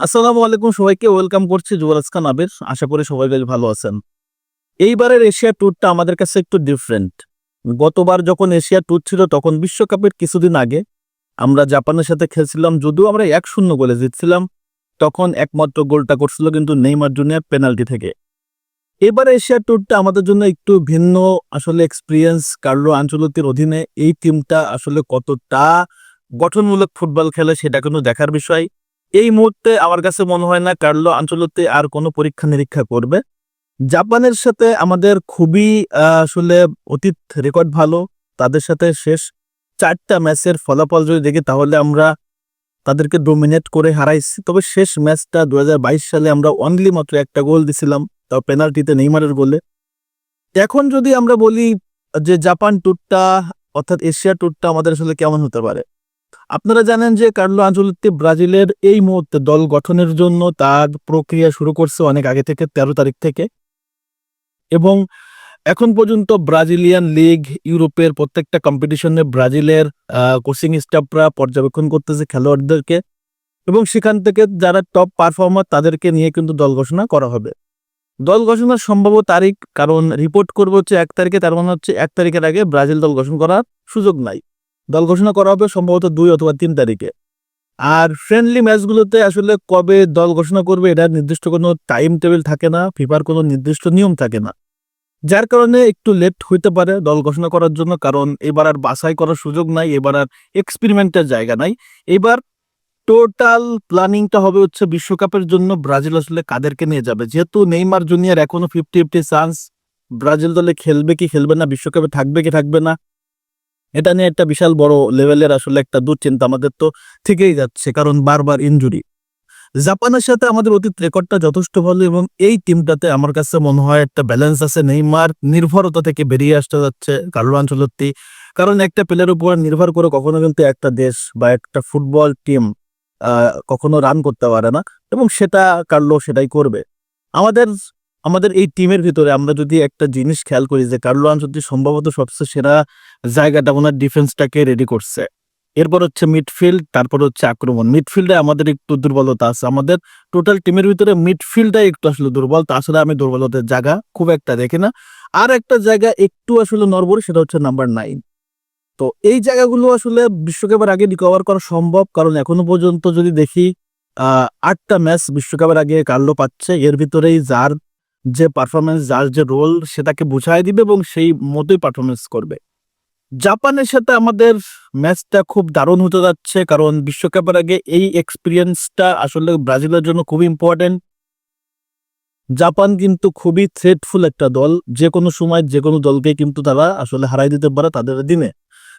আসসালামু আলাইকুম সবাইকে, ওয়েলকাম করছি যুবরাজ খান আবির। আশা করি সবাই বেশ ভালো আছেন। এইবারের এশিয়া ট্যুরটা আমাদের কাছে একটু ডিফারেন্ট গতবার যখন এশিয়া ট্যুর ছিল, তখন বিশ্বকাপের কিছুদিন আগে আমরা জাপানের সাথে খেলছিলাম, যদিও আমরা এক শূন্য গোলে জিতছিলাম। তখন একমাত্র গোলটা করছিল কিন্তু নেইমার জুনিয়ার পেনাল্টি থেকে। এবারে এশিয়া ট্যুরটা আমাদের জন্য একটু ভিন্ন, আসলে এক্সপিরিয়েন্স কার্লো আঞ্চলতির অধীনে এই টিমটা আসলে কতটা গঠনমূলক ফুটবল খেলে সেটা কিন্তু দেখার বিষয়। এই মুহূর্তে আমার কাছে মনে হয় না কার্লো আঞ্চলতে আর কোনো পরীক্ষা নিরীক্ষা করবে। জাপানের সাথে আমাদের খুবই আসলে অতীত রেকর্ড ভালো, তাদের সাথে শেষ চারটা ম্যাচের ফলাফল যদি দেখি তাহলে আমরা তাদেরকে ডোমিনেট করে হারাইছি। তবে শেষ ম্যাচটা দু হাজার বাইশ সালে আমরা অনলি মাত্র একটা গোল দিছিলাম, তাও পেনাল্টিতে নেইমারের গোলে এখন যদি আমরা বলি যে জাপান ট্যুরটা অর্থাৎ এশিয়া ট্যুরটা আমাদের আসলে কেমন হতে পারে? আপনারা জানেন যে কার্লো আঞ্চলিক ব্রাজিলের এই মুহূর্তে দল গঠনের জন্য তার প্রক্রিয়া শুরু করছে অনেক আগে থেকে, তেরো তারিখ থেকে। এবং এখন পর্যন্ত ব্রাজিলিয়ান লিগ, ইউরোপের প্রত্যেকটা কম্পিটিশনে ব্রাজিলের কোচিং স্টাফরা পর্যবেক্ষণ করতেছে খেলোয়াড়দেরকে। এবং সেখান থেকে যারা টপ পারফর্মার তাদেরকে নিয়ে কিন্তু দল ঘোষণা করা হবে। দল ঘোষণার সম্ভাব্য তারিখ, কারণ রিপোর্ট করব হচ্ছে এক তারিখে, তার মানে হচ্ছে এক তারিখের আগে ব্রাজিল দল ঘোষণা করার সুযোগ নাই। দল ঘোষণা করা হবে সম্ভবত দুই অথবা তিন তারিখে। আর ফ্রেন্ডলি ম্যাচগুলোতে আসলে কবে দল ঘোষণা করবে এটার নির্দিষ্ট কোনো টাইম টেবিল থাকে না ফিফার কোনো নির্দিষ্ট নিয়ম থাকে না। যার কারণে একটু লেট হইতে পারে দল ঘোষণা করার জন্য, কারণ এবার আর বাছাই করার সুযোগ নাই, এবার আর এক্সপেরিমেন্টের জায়গা নাই। এবার টোটাল প্ল্যানিংটা হবে হচ্ছে বিশ্বকাপের জন্য ব্রাজিল আসলে কাদেরকে নিয়ে যাবে? যেহেতু নেইমার জুনিয়র এখনও ফিফটি ফিফটি চান্স ব্রাজিল দলে খেলবে কি খেলবে না, বিশ্বকাপে থাকবে কি থাকবে না এটা নিয়ে একটা বিশাল বড় লেভেলের আসলে একটা দুশ্চিন্তা আমাদের তো থেকেই যাচ্ছে, কারণ বারবার ইনজুরি জাপানের সাথে আমাদের অতীত রেকর্ডটা যথেষ্ট ভালো এবং এই টিমটাতে আমার কাছে মনে হয় একটা ব্যালেন্স আছে। নেইমার নির্ভরতা থেকে বেরিয়ে আসতে যাচ্ছে কার্লো আঞ্চলত্তি কারণ একটা প্লেয়ার উপর নির্ভর করে কখনো কিন্তু একটা দেশ বা একটা ফুটবল টিম কখনো রান করতে পারে না এবং সেটা কার্লো সেটাই করবে। আমাদের আমাদের এই টিমের ভিতরে আমরা যদি একটা জিনিস খেয়াল করি যে কার্লো আঞ্চলতি সম্ভবত সবচেয়ে সেরা জায়গাটা ওনার ডিফেন্সটাকে রেডি করছে। এরপর হচ্ছে মিডফিল্ড তারপর হচ্ছে আক্রমণ। মিডফিল্ডে আমাদের একটু দুর্বলতা আছে। আমাদের টোটাল টিমের ভিতরে মিডফিল্ডটাই একটু আসলে দুর্বল। তাছাড়া আমি দুর্বলতার জায়গা খুব একটা দেখি না। আর একটা জায়গা একটু আসলে নরবর সেটা হচ্ছে নাম্বার নাইন তো এই জায়গাগুলো আসলে বিশ্বকাপের আগে রিকভার করা সম্ভব। কারণ এখনও পর্যন্ত যদি দেখি আটটা ম্যাচ বিশ্বকাপের আগে কার্লো পাচ্ছে। এর ভিতরেই যার যে পারফরমেন্স যার যে রোল সেটাকে বুঝাই দিবে এবং সেই মতোই পারফরমেন্স করবে। জাপানের সাথে আমাদের ম্যাচটা খুব দারুণ হতে যাচ্ছে কারণ বিশ্বকাপের আগে এই এক্সপিরিয়েন্সটা আসলে ব্রাজিলের জন্য খুব ইম্পর্টেন্ট জাপান কিন্তু খুবই থ্রেটফুল একটা দল। যে কোনো সময় যে কোনো দলকে কিন্তু তারা আসলে হারাই দিতে পারে তাদের দিনে।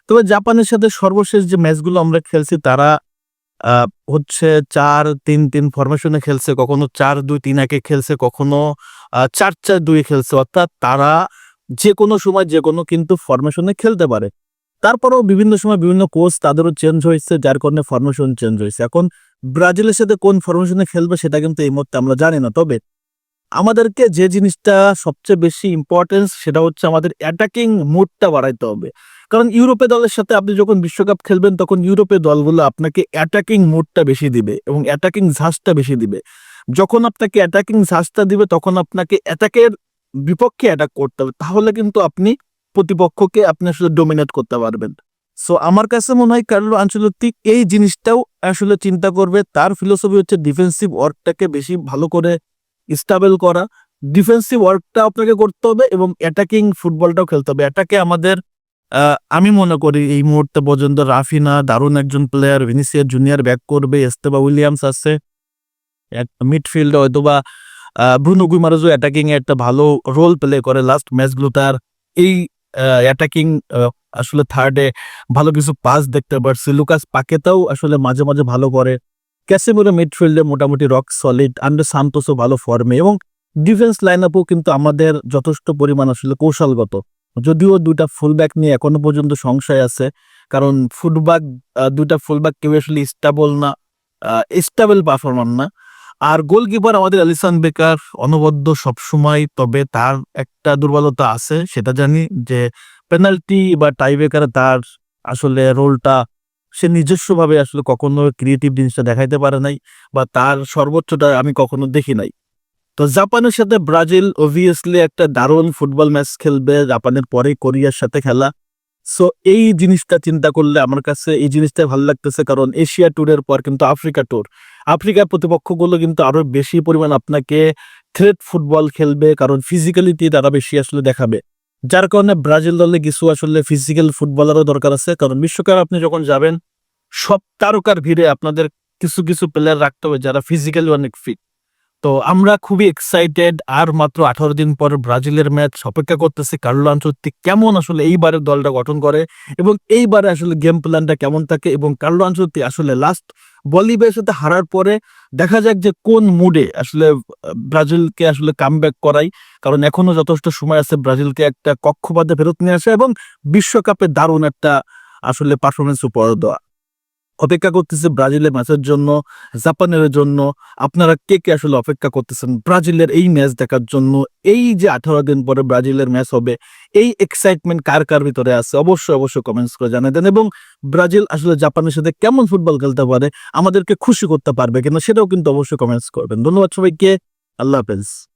তবে জাপানের সাথে সর্বশেষ যে ম্যাচগুলো আমরা খেলছি তারা হচ্ছে চার তিন তিন ফরমেশনে খেলছে, কখনো চার দুই তিন একে খেলছে, কখনো চার চার দুই খেলছে। অর্থাৎ তারা যে কোনো সময় যে কোনো কিন্তু ফরমেশনে খেলতে পারে। তারপরেও বিভিন্ন সময় বিভিন্ন কোচ তাদেরও চেঞ্জ হয়েছে, যার কারণে ফরমেশন চেঞ্জ হয়েছে। এখন ব্রাজিলের সাথে কোন ফরমেশনে খেলবে সেটা কিন্তু এই মুহূর্তে আমরা জানি না। তবে আমাদেরকে যে জিনিসটা সবচেয়ে বেশি ইম্পর্টেন্স সেটা হচ্ছে আমাদের অ্যাটাকিং মুডটা বাড়াইতে হবে। কারণ ইউরোপে দলের সাথে আপনি যখন বিশ্বকাপ খেলবেন, তখন ইউরোপের দলগুলো আপনাকে অ্যাটাকিং মোডটা বেশি দিবে এবং অ্যাটাকিং ঝাঁজটা বেশি দিবে। যখন আপনাকে অ্যাটাকিং ঝাঁজটা দিবে, তখন আপনাকে অ্যাটাকের বিপক্ষে অ্যাটাক করতে হবে। তাহলে কিন্তু আপনি প্রতিপক্ষকে আপনি আসলে ডোমিনেট করতে পারবেন। সো আমার কাছে মনে হয় কার্লো আঞ্চলিক এই জিনিসটাও আসলে চিন্তা করবে। তার ফিলোসফি হচ্ছে ডিফেন্সিভ ওয়ার্কটাকে বেশি ভালো করে স্টাবেল করা। ডিফেন্সিভ ওয়ার্কটা আপনাকে করতে হবে এবং অ্যাটাকিং ফুটবলটাও খেলতে হবে। অ্যাটাকে আমাদের আমি মনে করি এই মুহূর্তে পর্যন্ত রাফিনা দারুণ একজন প্লেয়ার ভিনিসিয়ার জুনিয়র ব্যাক করবে এস্তেবা উইলিয়ামস আছে। মিডফিল্ডে হয়তো বা ব্রুনো গুইমারোজও অ্যাটাকিং একটা ভালো রোল প্লে করে লাস্ট ম্যাচগুলো তার। এই অ্যাটাকিং আসলে থার্ডে ভালো কিছু পাস দেখতে পারছি। লুকাস পাকেতাও আসলে মাঝে মাঝে ভালো করে। ক্যাসেমোরো মিডফিল্ডে মোটামুটি রক সলিড আন্ডার সান্তোসও ভালো ফর্মে এবং ডিফেন্স লাইন আপও কিন্তু আমাদের যথেষ্ট পরিমাণ আসলে কৌশলগত। যদিও দুইটা ফুলব্যাক নিয়ে এখনও পর্যন্ত সংশয় আছে, কারণ ফুটব্যাক দুইটা ফুলব্যাক কেউ আসলে স্টেবল না স্টাবল পারফরমার না। আর গোলকিপার আমাদের আলিসান বেকার, অনবদ্য সবসময়, তবে তার একটা দুর্বলতা আছে, সেটা জানি যে পেনাল্টি বা টাই টাইব্রেকারে তার আসলে রোলটা সে নিজস্বভাবে আসলে কখনো ক্রিয়েটিভ জিনিসটা দেখাইতে পারে নাই, বা তার সর্বোচ্চটা আমি কখনো দেখি নাই। তো জাপানের সাথে ব্রাজিল অবভিয়াসলি একটা দারুণ ফুটবল ম্যাচ খেলবে, জাপানের পরে কোরিয়ার সাথে খেলা। সো এই জিনিসটা চিন্তা করলে আমার কাছে এই জিনিসটা ভালো লাগতেছে, কারণ এশিয়া ট্যুরের পর কিন্তু আফ্রিকা ট্যুর আফ্রিকার প্রতিপক্ষগুলো কিন্তু আরও বেশি পরিমাণ আপনাকে থ্রেট ফুটবল খেলবে, কারণ ফিজিক্যালিটি তারা বেশি আসলে দেখাবে। যার কারণে ব্রাজিল দলে কিছু আসলে ফিজিক্যাল ফুটবলারও দরকার আছে। কারণ বিশ্বকাপ আপনি যখন যাবেন, সব তারকার ভিড়ে আপনাদের কিছু কিছু প্লেয়ার রাখতে হবে যারা ফিজিক্যালি অনেক ফিট তো আমরা খুবই এক্সাইটেড আর মাত্র আঠারো দিন পর ব্রাজিলের ম্যাচ অপেক্ষা করতেছি। কার্লো আনচত্তি কেমন আসলে এইবারের দলটা গঠন করে এবং এইবারে আসলে গেম প্ল্যানটা কেমন থাকে এবং কার্লো আনচত্তি আসলে লাস্ট বলিবের সাথে হারার পরে দেখা যাক যে কোন মুডে আসলে ব্রাজিলকে আসলে কামব্যাক করাই। কারণ এখনও যথেষ্ট সময় আছে ব্রাজিলকে একটা কক্ষপাতে ফেরত নিয়ে আসা এবং বিশ্বকাপে দারুণ একটা আসলে পারফরমেন্স উপহার দেওয়া। অপেক্ষা করতেছে ব্রাজিলের ম্যাচের জন্য, জাপানের জন্য। আপনারা কে কে আসলে অপেক্ষা করতেছেন ব্রাজিলের এই ম্যাচ দেখার জন্য? এই যে আঠারো দিন পরে ব্রাজিলের ম্যাচ হবে, এই এক্সাইটমেন্ট কার কার ভিতরে আছে? অবশ্যই অবশ্যই কমেন্টস করে জানিয়ে দেন। এবং ব্রাজিল আসলে জাপানের সাথে কেমন ফুটবল খেলতে পারে, আমাদেরকে খুশি করতে পারবে কিনা, সেটাও কিন্তু অবশ্যই কমেন্টস করবেন। ধন্যবাদ সবাইকে। আল্লাহ হাফেজ।